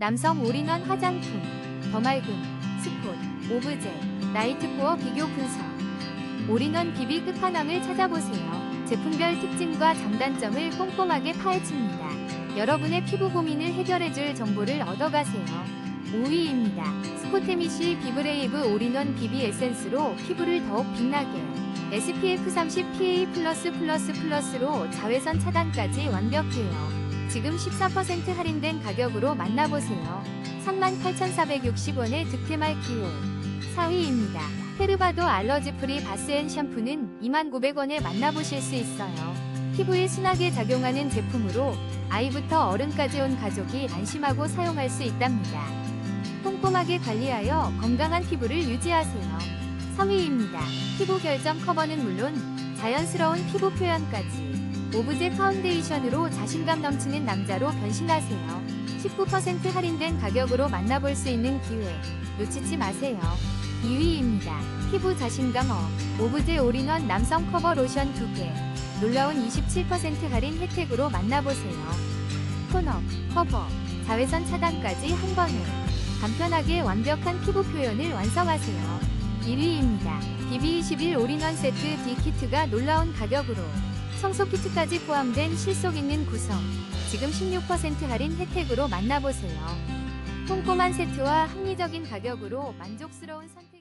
남성 올인원 화장품, 더맑음, 스폿, 오브제, 나이트코어 비교 분석. 올인원 비비 끝판왕을 찾아보세요. 제품별 특징과 장단점을 꼼꼼하게 파헤칩니다. 여러분의 피부 고민을 해결해줄 정보를 얻어가세요. 5위입니다. 스코테미쉬 비브레이브 올인원 비비 에센스로 피부를 더욱 빛나게 SPF 30 PA+++로 자외선 차단까지 완벽해요. 지금 14% 할인된 가격으로 만나보세요. 38,460원의 득템할 기호 4위입니다. 페르바도 알러지 프리 바스앤 샴푸는 2,900원에 만나보실 수 있어요. 피부에 순하게 작용하는 제품으로 아이부터 어른까지 온 가족이 안심하고 사용할 수 있답니다. 꼼꼼하게 관리하여 건강한 피부를 유지하세요. 3위입니다. 피부 결점 커버는 물론 자연스러운 피부 표현까지 오브제 파운데이션으로 자신감 넘치는 남자로 변신하세요. 19% 할인된 가격으로 만나볼 수 있는 기회 놓치지 마세요. 2위입니다. 피부 자신감 업 오브제 올인원 남성 커버 로션 2개 놀라운 27% 할인 혜택으로 만나보세요. 톤업, 커버, 자외선 차단까지 한 번에 간편하게 완벽한 피부 표현을 완성하세요. 1위입니다. BB21 올인원 세트 D키트가 놀라운 가격으로 청소 키트까지 포함된 실속 있는 구성. 지금 16% 할인 혜택으로 만나보세요. 꼼꼼한 세트와 합리적인 가격으로 만족스러운 선택.